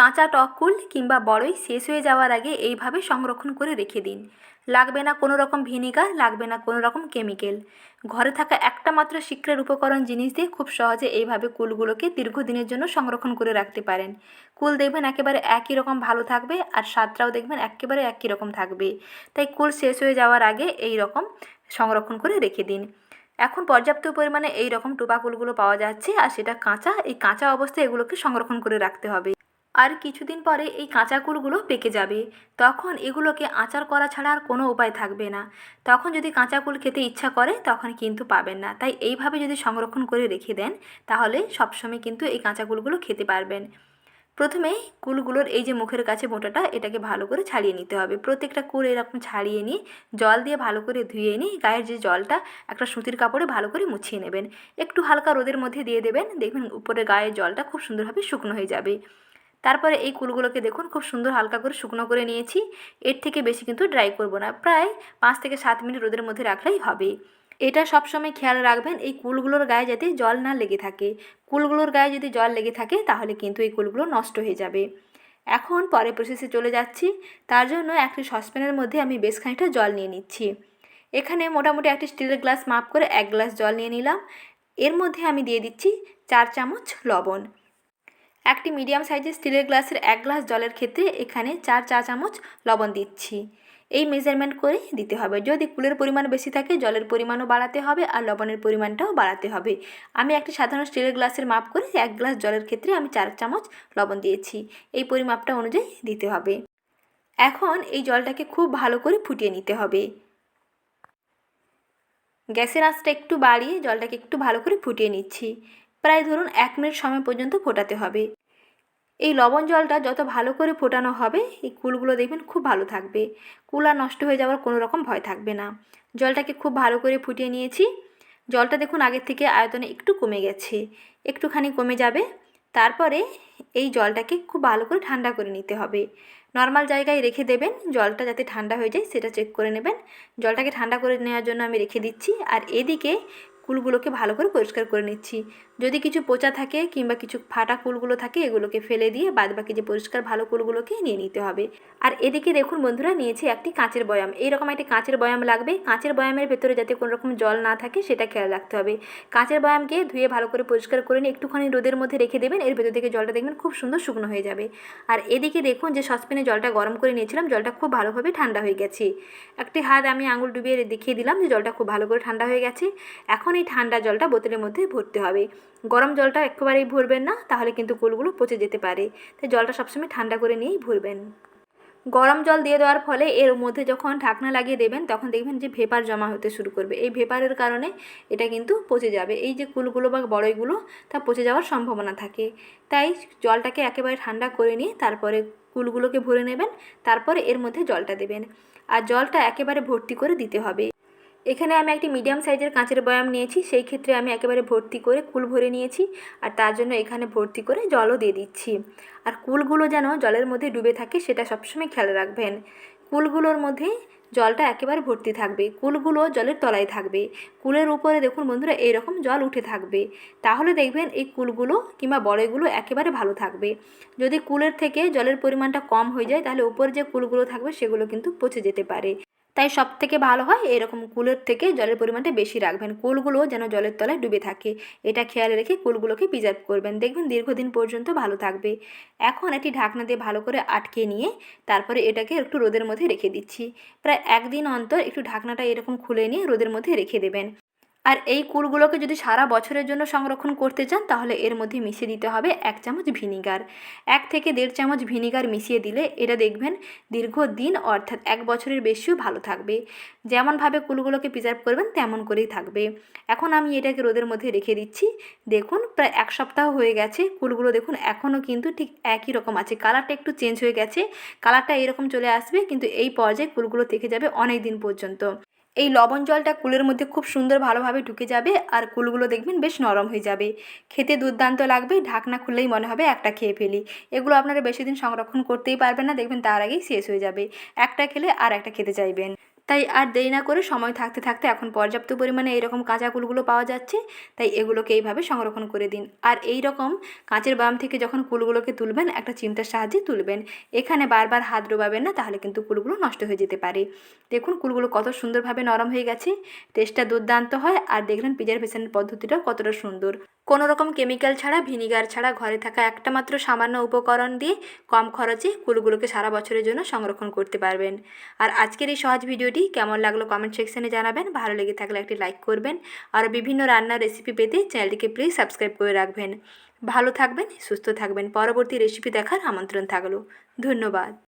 কাঁচা টক কুল কিংবা বড়ই শেষ হয়ে যাওয়ার আগে এইভাবে সংরক্ষণ করে রেখে দিন। লাগবে না কোনো রকম ভিনিগার, লাগবে না কোনো রকম কেমিক্যাল। ঘরে থাকা একটা মাত্র সিক্রেট উপকরণ জিনিস দিয়ে খুব সহজে এইভাবে কুলগুলোকে দীর্ঘদিনের জন্য সংরক্ষণ করে রাখতে পারেন। কুল দেখবেন একেবারে একই রকম ভালো থাকবে আর স্বাদটাও দেখবেন একেবারে একই রকম থাকবে। তাই কুল শেষ হয়ে যাওয়ার আগে এই রকম সংরক্ষণ করে রেখে দিন। এখন পর্যাপ্ত পরিমাণে এই রকম টোপা কুলগুলো পাওয়া যাচ্ছে আর সেটা কাঁচা, এই কাঁচা অবস্থায় এগুলোকে সংরক্ষণ করে রাখতে হবে। আর কিছুদিন পরে এই কাঁচা কুলগুলো পেকে যাবে। তখন এগুলোকে আচার করা ছাড়া আর কোনো উপায় থাকবে না। তখন যদি কাঁচা কুল খেতে ইচ্ছা করে, তখন কিন্তু পাবেন না। তাই এইভাবে যদি সংরক্ষণ করে রেখে দেন, তাহলে সবসময় কিন্তু এই কাঁচা কুলগুলো খেতে পারবেন। প্রথমে কুলগুলোর এই যে মুখের কাছে মোটাটা, এটাকে ভালো করে ছাড়িয়ে নিতে হবে। প্রত্যেকটা কুল এরকম ছাড়িয়ে নিয়ে, জল দিয়ে ভালো করে ধুয়ে নিয়ে, গায়ের যে জলটা, একটা সুতির কাপড়ে ভালো করে মুছিয়ে নেবেন। একটু হালকা রোদের মধ্যে দিয়ে দেবেন। দেখবেন উপরে গায়ের জলটা খুব সুন্দরভাবে শুকনো হয়ে যাবে। তারপরে এই কুলগুলোকে দেখুন, খুব সুন্দর হালকা করে শুকনো করে নিয়েছি। এর থেকে বেশি কিন্তু ড্রাই করব না। প্রায় পাঁচ থেকে সাত মিনিট রোদের মধ্যে রাখলেই হবে। এটা সবসময় খেয়াল রাখবেন, এই কুলগুলোর গায়ে যাতে জল না লেগে থাকে। কুলগুলোর গায়ে যদি জল লেগে থাকে, তাহলে কিন্তু এই কুলগুলো নষ্ট হয়ে যাবে। এখন পরে প্রসেসে চলে যাচ্ছি। তার জন্য একটি সসপ্যানের মধ্যে আমি বেশ খানিকটা জল নিয়ে নিচ্ছি। এখানে মোটামুটি একটি স্টিলের গ্লাস মাপ করে এক গ্লাস জল নিয়ে নিলাম। এর মধ্যে আমি দিয়ে দিচ্ছি চার চামচ লবণ। একটি মিডিয়াম সাইজের স্টিলের গ্লাসের এক গ্লাস জলের ক্ষেত্রে এখানে চার চা চামচ লবণ দিচ্ছি। এই মেজারমেন্ট করে দিতে হবে। যদি কুলের পরিমাণ বেশি থাকে, জলের পরিমাণও বাড়াতে হবে আর লবণের পরিমাণটাও বাড়াতে হবে। আমি একটি সাধারণ স্টিলের গ্লাসের মাপ করে এক গ্লাস জলের ক্ষেত্রে আমি চার চামচ লবণ দিয়েছি। এই পরিমাপটা অনুযায়ী দিতে হবে। এখন এই জলটাকে খুব ভালো করে ফুটিয়ে নিতে হবে। গ্যাসের আঁচটা একটু বাড়িয়ে জলটাকে একটু ভালো করে ফুটিয়ে নিচ্ছি। প্রায় ধরুন এক মিনিট সময় পর্যন্ত ফোটাতে হবে। এই লবণ জলটা যত ভালো করে ফোটানো হবে, এই কুলগুলো দেখবেন খুব ভালো থাকবে। কুল আর নষ্ট হয়ে যাওয়ার কোনো রকম ভয় থাকবে না। জলটাকে খুব ভালো করে ফুটিয়ে নিয়েছি। জলটা দেখুন আগের থেকে আয়তনে একটু কমে গেছে। একটুখানি কমে যাবে। তারপরে এই জলটাকে খুব ভালো করে ঠান্ডা করে নিতে হবে। নর্মাল জায়গায় রেখে দেবেন, জলটা যাতে ঠান্ডা হয়ে যায় সেটা চেক করে নেবেন। জলটাকে ঠান্ডা করে নেওয়ার জন্য আমি রেখে দিচ্ছি। আর এদিকে কুলগুলোকে ভালো করে পরিষ্কার করে নিচ্ছি। যদি কিছু পচা থাকে কিংবা কিছু ফাটা কুলগুলো থাকে, এগুলোকে ফেলে দিয়ে বাদবাকি যে পরিষ্কার ভালো কুলগুলোকে নিয়ে নিতে হবে। আর এদিকে দেখুন বন্ধুরা, নিয়েছি একটি কাঁচের বয়াম। এইরকম একটি কাঁচের বয়াম লাগবে। কাঁচের বয়ামের ভেতরে যাতে কোনো রকম জল না থাকে, সেটা খেয়াল রাখতে হবে। কাঁচের বয়ামকে ধুয়ে ভালো করে পরিষ্কার করে নিয়ে একটুখানি রোদের মধ্যে রেখে দেবেন। এর ভেতর থেকে জলটা দেখবেন খুব সুন্দর শুকনো হয়ে যাবে। আর এদিকে দেখুন যে সসপ্যানে জলটা গরম করে নিয়েছিলাম, জলটা খুব ভালোভাবে ঠান্ডা হয়ে গেছে। একটি হাত আমি আঙুল ডুবিয়ে দেখিয়ে দিলাম যে জলটা খুব ভালো করে ঠান্ডা হয়ে গেছে। এখন এই ঠান্ডা জলটা বোতলের মধ্যে ভরতে হবে। গরম জলটা একেবারেই ভরবেন না, তাহলে কিন্তু কুলগুলো পচে যেতে পারে। তাই জলটা সবসময় ঠান্ডা করে নিয়েই ভরবেন। গরম জল দিয়ে দেওয়ার ফলে এর মধ্যে যখন ঢাকনা লাগিয়ে দেবেন, তখন দেখবেন যে ভেপার জমা হতে শুরু করবে। এই ভেপারের কারণে এটা কিন্তু পচে যাবে। এই যে কুলগুলো বা বড়ইগুলো, তা পচে যাওয়ার সম্ভাবনা থাকে। তাই জলটাকে একেবারে ঠান্ডা করে নিয়ে তারপরে কুলগুলোকে ভরে নেবেন, তারপরে এর মধ্যে জলটা দেবেন। আর জলটা একেবারে ভর্তি করে দিতে হবে। এখানে আমি একটি মিডিয়াম সাইজের কাঁচের বয়াম নিয়েছি, সেই ক্ষেত্রে আমি একেবারে ভর্তি করে কুল ভরে নিয়েছি আর তার জন্য এখানে ভর্তি করে জলও দিয়ে দিচ্ছি। আর কুলগুলো যেন জলের মধ্যে ডুবে থাকে সেটা সবসময় খেয়াল রাখবেন। কুলগুলোর মধ্যে জলটা একেবারে ভর্তি থাকবে, কুলগুলো জলের তলায় থাকবে। কুলের উপরে দেখুন বন্ধুরা এইরকম জল উঠে থাকবে। তাহলে দেখবেন এই কুলগুলো কিংবা বড়ইগুলো একেবারে ভালো থাকবে। যদি কুলের থেকে জলের পরিমাণটা কম হয়ে যায়, তাহলে উপরে যে কুলগুলো থাকবে সেগুলো কিন্তু পচে যেতে পারে। তাই সব থেকে ভালো হয় এরকম কুলের থেকে জলের পরিমাণটা বেশি রাখবেন। কুলগুলো যেন জলের তলায় ডুবে থাকে। এটা খেয়াল রেখে কুলগুলোকে প্রিজার্ভ করবেন। দেখবেন দীর্ঘদিন পর্যন্ত ভালো থাকবে। এখন একটি ঢাকনা দিয়ে ভালো করে আটকে নিয়ে তারপরে এটাকে একটু রোদের মধ্যে রেখে দিচ্ছি। প্রায় একদিন অন্তর একটু ঢাকনাটা এরকম খুলে নিয়ে রোদের মধ্যে রেখে দেবেন। আর এই কুলগুলোকে যদি সারা বছরের জন্য সংরক্ষণ করতে চান, তাহলে এর মধ্যে মিশিয়ে দিতে হবে এক চামচ ভিনিগার। এক থেকে দেড় চামচ ভিনিগার মিশিয়ে দিলে এটা দেখবেন দীর্ঘদিন, অর্থাৎ এক বছরের বেশিও ভালো থাকবে। যেমনভাবে কুলগুলোকে প্রিজার্ভ করবেন, তেমন করেই থাকবে। এখন আমি এটাকে রোদের মধ্যে রেখে দিচ্ছি। দেখুন, প্রায় এক সপ্তাহ হয়ে গেছে, কুলগুলো দেখুন এখনও কিন্তু ঠিক একই রকম আছে। কালারটা একটু চেঞ্জ হয়ে গেছে, কালারটা এরকম চলে আসবে, কিন্তু এই পর্যায়ে কুলগুলো থেকে যাবে অনেক দিন পর্যন্ত। এই লবণ জলটা কুলের মধ্যে খুব সুন্দর ভালোভাবে ঢুকে যাবে আর কুলগুলো দেখবেন বেশ নরম হয়ে যাবে। খেতে দুর্দান্ত লাগবে, ঢাকনা খুললেই মনে হবে একটা খেয়ে ফেলি। এগুলো আপনারা বেশি দিন সংরক্ষণ করতেই পারবেন না, দেখবেন তার আগেই শেষ হয়ে যাবে। একটা খেলে আর একটা খেতে চাইবেন। তাই আর দেরি না করে সময় থাকতে থাকতে এখন পর্যাপ্ত পরিমাণে এরকম কাঁচা কুলগুলো পাওয়া যাচ্ছে, তাই এগুলোকে এইভাবে সংরক্ষণ করে দিন। আর এই রকম কাঁচের বাম থেকে যখন কুলগুলোকে তুলবেন, একটা চিমটার সাহায্যে তুলবেন। এখানে বারবার হাত ডোবাবেন না, তাহলে কিন্তু কুলগুলো নষ্ট হয়ে যেতে পারে। দেখুন কুলগুলো কত সুন্দরভাবে নরম হয়ে গেছে। টেস্টটা দুর্দান্ত হয়। আর দেখলেন প্রিজারভেশনের পদ্ধতিটাও কতটা সুন্দর। কোনো রকম কেমিক্যাল ছাড়া, ভিনিগার ছাড়া ঘরে থাকা একটা মাত্র সামান্য উপকরণ দিয়ে কম খরচে কুলগুলোকে সারা বছরের জন্য সংরক্ষণ করতে পারবেন। আর আজকের এই সহজ ভিডিওটি কেমন লাগল কমেন্ট সেকশনে জানাবেন। ভালো লেগে থাকলে একটি লাইক করবেন। আর বিভিন্ন রান্নার রেসিপি পেতে চ্যানেলটিকে প্লিজ সাবস্ক্রাইব করে রাখবেন। ভালো থাকবেন, সুস্থ থাকবেন। পরবর্তী রেসিপি দেখার আমন্ত্রণ থাকল। ধন্যবাদ।